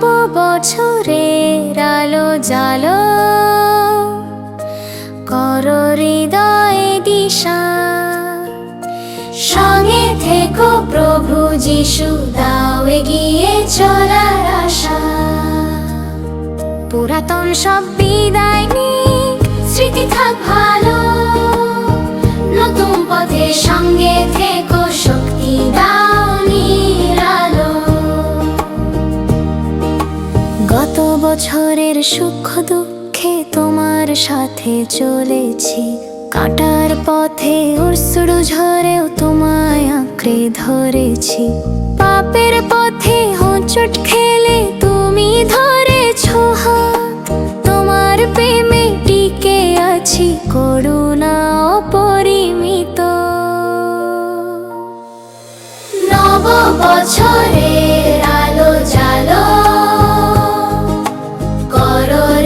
বছরের আলো জালো। কর হৃদয়ে দিশা। সঙ্গে থেকো প্রভু যিশু, দাও এগিয়ে চলার আশা। পুরাতন সব বিদায় নিক, স্মৃতি থাক ভালো বছরের সুখ দুঃখে তোমার সাথে চলেছি। কাটার পথে উড়সুড়ু ঝরেও তোমায় আঁকড়ে ধরেছি। পাপের পথে হোঁচট খেলে তুমি ধরেছ তোমার প্রেমে টিকে আছি, করুণা অপরিমিত। নব বছরের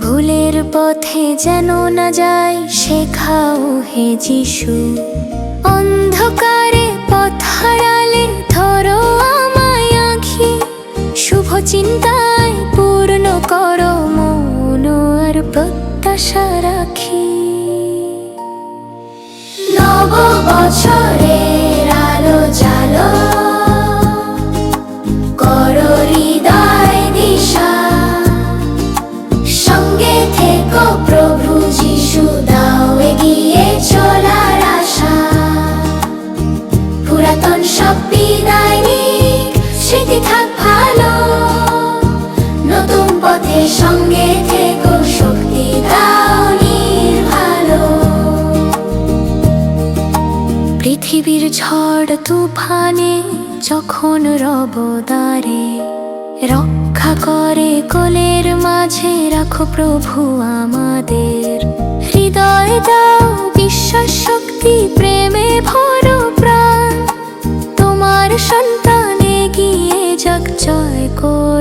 ভুলের পথে যেন না যায়, শেখাও হে যিশু। অন্ধকারে পথ হারালে ধরো আমায় আঁখি। শুভ চিন্তায় পূর্ণ করো মন আর প্রত্যাশা রাখি। নব বছরের স্মৃতি থাক ভালো। নতুন সঙ্গে থেকো, শক্তি দাও নির্ভালো। পৃথিবীর ঝড় তুফানে যখন রবদারে রক্ষা করে কোলের মাঝে রাখো প্রভু আমাদের। হৃদয় দাও, বিশ্বাস, শক্তি, প্রেমে।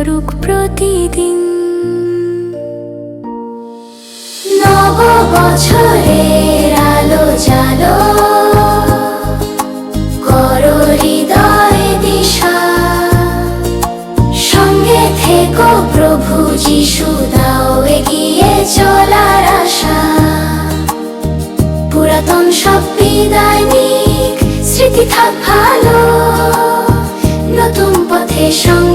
করুক প্রতিদিন। নব বছরের আলো জালো দিশা। সঙ্গে প্রভু যিশু, দাও এগিয়ে চলার আশা। পুরাতন স্মৃতি থাক ভালো, নতুন পথে সঙ্গে